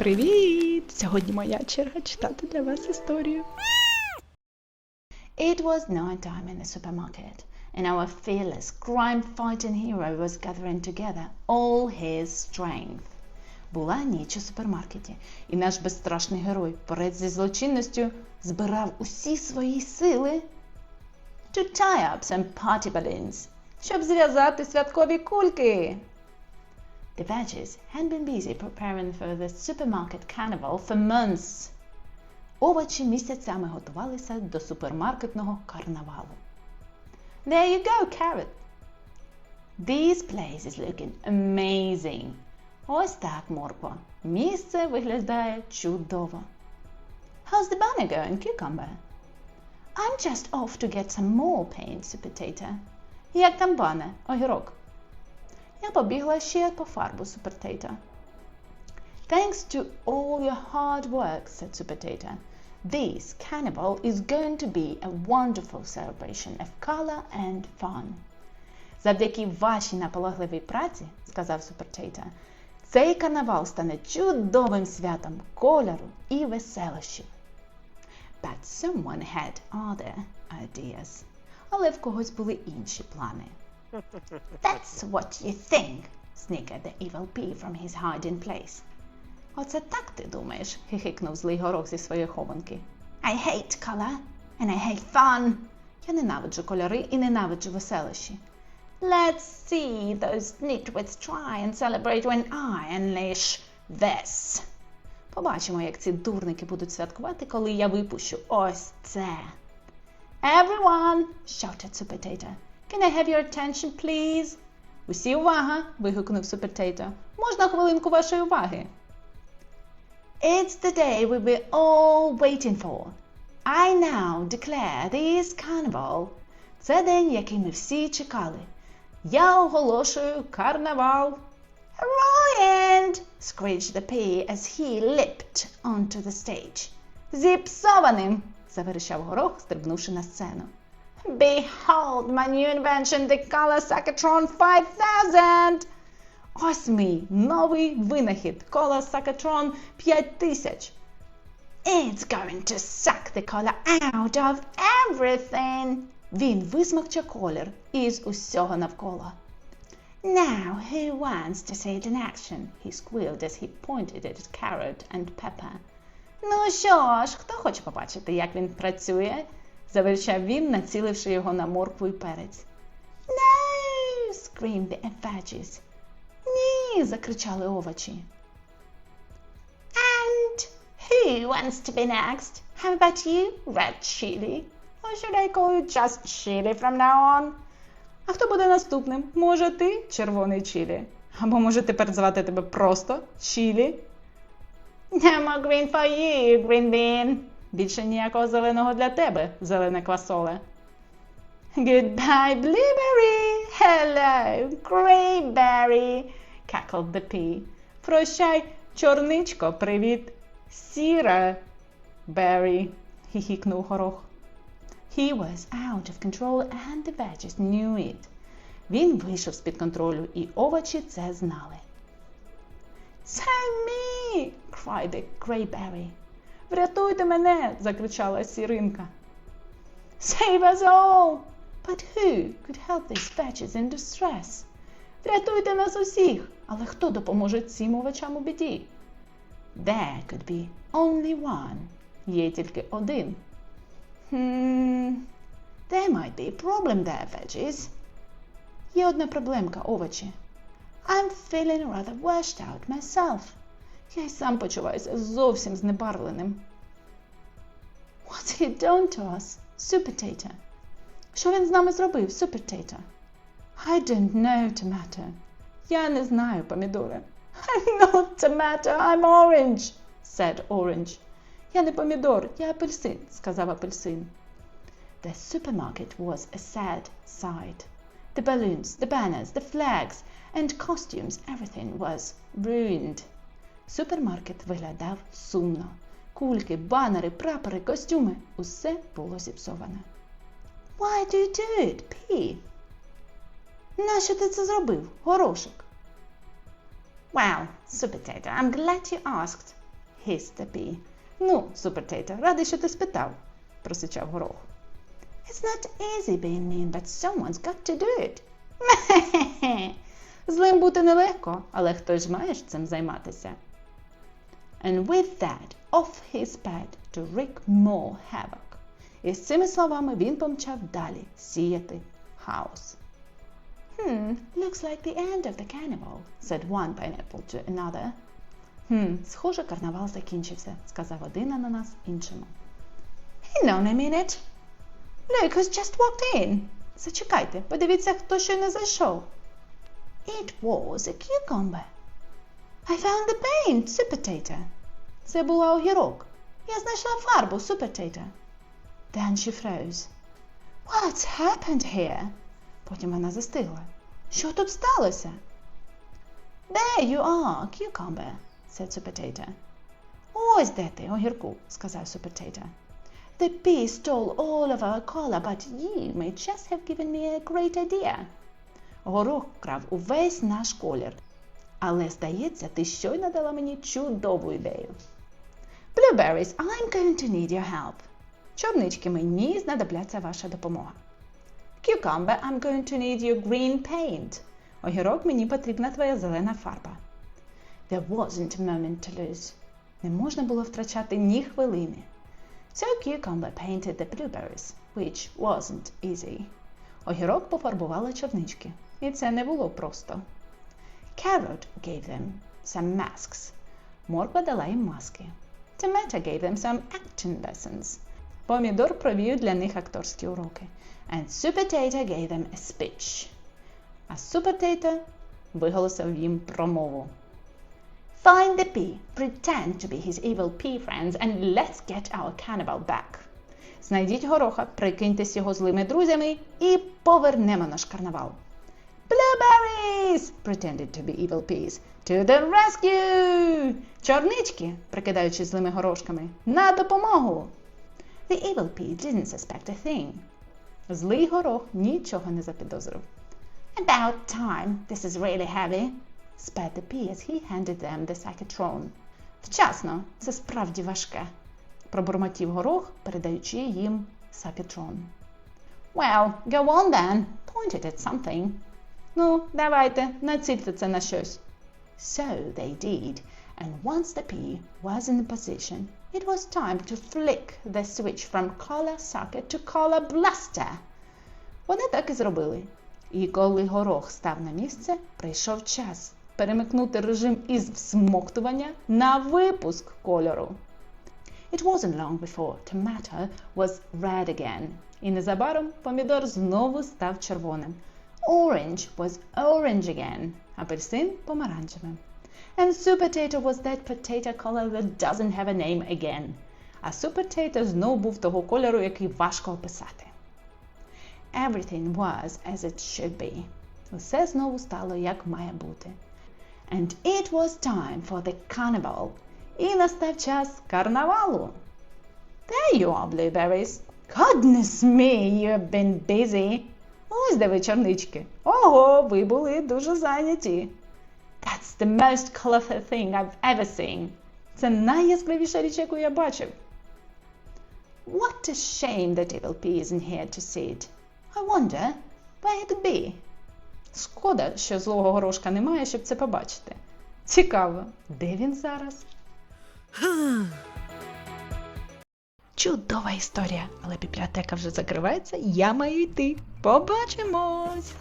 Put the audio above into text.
Привіт! Сьогодні моя черга читати для вас історію. It was night time in the supermarket, and our fearless crime fighting hero was gathering together all his strength. Була ніч у супермаркеті, і наш безстрашний герой поряд зі злочинністю збирав усі свої сили to tie up some party balloons, щоб зв'язати святкові кульки. The veggies had been busy preparing for the supermarket carnival for months. Овочі місяцями готувалися до супермаркетного карнавалу. There you go, carrot. This place is looking amazing. Ось так, морква. Місце виглядає чудово. How's the banner going, cucumber? I'm just off to get some more paint, sweet potato. Як там бане, огірок? Я побігла ще по фарбу, Potato. Thanks to all your hard work, said Potato, this carnival is going to be a wonderful celebration of color and fun. Завдяки вашій наполегливій праці, сказав Супертейта, цей карнавал стане чудовим святом кольору і веселощів. But someone had other ideas. Але в когось були інші плани. That's what you think, snickered the evil pea from his hiding place. Оце так ти думаєш? хихикнув злий горох зі своєї хованки. I hate color and I hate fun. Я ненавиджу кольори і ненавиджу веселощі. Let's see those nitwits try and celebrate when I unleash this. Побачимо, як ці дурники будуть святкувати, коли я випущу ось це. Everyone, shouted Super Potato. Can I have your attention, please? Усі увага! вигукнув Potato. Можна хвилинку вашої уваги? It's the day we were all waiting for. I now declare this carnival. Це день, який ми всі чекали. Я оголошую карнавал. Ryan! screeched the pea as he leapt onto the stage. Зіпсованим! заверещав горох, стрибнувши на сцену. Behold my new invention, the Color Sakatron 5000! Ось мій новий винахід Color Sakatron 5000. It's going to suck the color out of everything. Він висмокче колір із усього навколо. Now, who wants to see it in action? He squealed as he pointed at Carrot and Pepper. Ну що ж, хто хоче побачити, як він працює? Заверчав він, націливши його на моркву і перець. No! screamed the veggies. Ні, закричали овочі. And who wants to be next? How about you, red chili? Or should I call you just chili from now on? А хто буде наступним? Може ти, червоний чилі? Або може тепер звати тебе просто Чілі? No more green for you, green bean. Більше ніякого зеленого для тебе, зелене квасоле. Goodbye, blueberry. Hello, grayberry, cackled the pea. Прощай, чорничко, привіт. Сіра, Berry, хихікнув горох. He was out of control and the veggies knew it. Він вийшов з-під контролю, і овочі це знали. Save me! cried the grayberry. Врятуйте мене! закричала сіринка. Save us all! But who could help these veggies in distress? Врятуйте нас усіх! Але хто допоможе цим овочам у біді? There could be only one. Є тільки один. Hmm, there might be a problem there, veggies. Є одна проблемка, овочі. I'm feeling rather washed out myself. Я й сам почуваюся зовсім знебарвленим. What's he done to us, Soup Potato? Що він з нами зробив, Soup Potato? I don't know, Tomato. Я не знаю, помідори. I'm not tomato, I'm orange, said Orange. Я не помідор, я апельсин, сказав апельсин. The supermarket was a sad sight. The balloons, the banners, the flags and costumes, everything was ruined. Супермаркет виглядав сумно. Кульки, банери, прапори, костюми усе було зіпсоване. Why do you do it, P? Нащо ти це зробив, горошок? Well, Super Potato, I'm glad you asked. hissed pea. Ну, супертейто, радий, що ти спитав, просичав горох. It's not easy being mean, but someone's got to do it. Злим бути нелегко, але хтось ж має цим займатися. And with that, off he sped to wreak more havoc. І з цими словами він помчав далі сіяти хаос. Hmm, looks like the end of the carnival, said one pineapple to another. Хм, схоже, карнавал закінчився, сказав один ананас іншому. Hang on a minute. Look who's just walked in. Зачекайте, подивіться, хто щойно зайшов. It was a cucumber. I found the paint, Super Tater. Це була огірок. Я знайшла фарбу, Super Tater. Then she froze. What's happened here? Потім вона застигла. Що тут сталося? There you are, cucumber, said Super Tater. Ось де ти, огірку, сказав Super Tater. The bee stole all of our color, but you may just have given me a great idea. Горох вкрав увесь наш колір. Але, здається, ти щойно дала мені чудову ідею. Blueberries, I'm going to need your help. Чорнички, мені знадобляться ваша допомога. Cucumber, I'm going to need your green paint. Огірок, мені потрібна твоя зелена фарба. There wasn't a moment to lose. Не можна було втрачати ні хвилини. So Cucumber painted the blueberries, which wasn't easy. Огірок пофарбувала чорнички, і це не було просто. Carrot gave them some masks. Морква дала їм маски. Tomato gave them some acting lessons. Помідор провів для них акторські уроки. And Super Potato gave them a speech. А Super Potato виголосив їм промову. Find the pea, pretend to be his evil pea friends, and let's get our cannibal back. Знайдіть гороха, прикиньтесь його злими друзями і повернемо наш карнавал. Blueberries! pretended to be evil peas. To the rescue! Чорнички, прикидаючи злими горошками, на допомогу! The evil pea didn't suspect a thing. Злий горох нічого не запідозрив. About time. This is really heavy, spat the pea as he handed them the saccatron. Вчасно, це справді важке, пробурмотів горох, передаючи їм сакетрон. Well, go on then. Point it at something. Ну, давайте, націльте це на щось. So they did, and once the pea was in position, it was time to flick the switch from collar socket to collar blaster. Вони так і зробили. І коли горох став на місце, прийшов час перемикнути режим із всмоктування на випуск кольору. It wasn't long before tomato was red again. І незабаром помідор знову став червоним. Orange was orange again. Апельсин помаранчевим. And sweet potato was that potato color that doesn't have a name again. А sweet potato знов був того кольору, який важко описати. Everything was as it should be. Усе знову стало, як має бути. And it was time for the carnival. І настав час карнавалу. There you are, blueberries. Goodness me, you have been busy. Ось де ви, чорнички. Ого, ви були дуже зайняті. That's the most colorful thing I've ever seen. Це найяскравіша річ, яку я бачив. What a shame that evil pea isn't here to see it. I wonder where it be. Шкода, що злого горошка немає, щоб це побачити. Цікаво, де він зараз? Чудова історія, але бібліотека вже закривається, я маю йти. Побачимось!